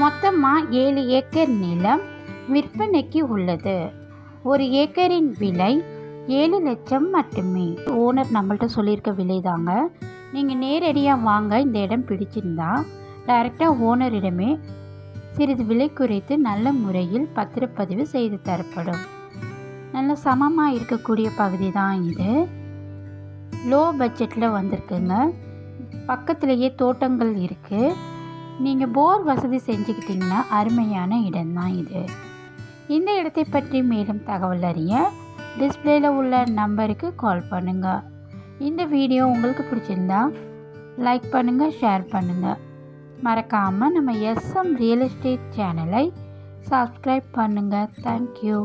மொத்தமாக ஏழு ஏக்கர் நிலம் விற்பனைக்கு உள்ளது. ஒரு ஏக்கரின் விலை ஏழு லட்சம் மட்டுமே. ஓனர் நம்மள்ட்ட சொல்லியிருக்க விலை தாங்க. நீங்கள் நேரடியாக வாங்க இந்த இடம் பிடிச்சிருந்தா டைரெக்டாக ஓனரிடமே சிறிது விலை குறைத்து நல்ல முறையில் பத்திரப்பதிவு செய்து தரப்படும். நல்ல சமமாக இருக்கக்கூடிய பகுதி தான் இது. லோ பட்ஜெட்டில் வந்திருக்குங்க. பக்கத்துலேயே தோட்டங்கள் இருக்குது நீங்கள் போர் வசதி செஞ்சுக்கிட்டிங்கன்னா அருமையான இடம்தான் இது. இந்த இடத்தை பற்றி மேலும் தகவல் அறிய டிஸ்பிளேல உள்ள நம்பருக்கு கால் பண்ணுங்கள் இந்த வீடியோ உங்களுக்கு பிடிச்சிருந்தா லைக் பண்ணுங்கள் ஷேர் பண்ணுங்கள் மறக்காமல் நம்ம எஸ்எம் ரியல் எஸ்டேட் சேனலை சப்ஸ்கிரைப் பண்ணுங்கள் தேங்க்யூ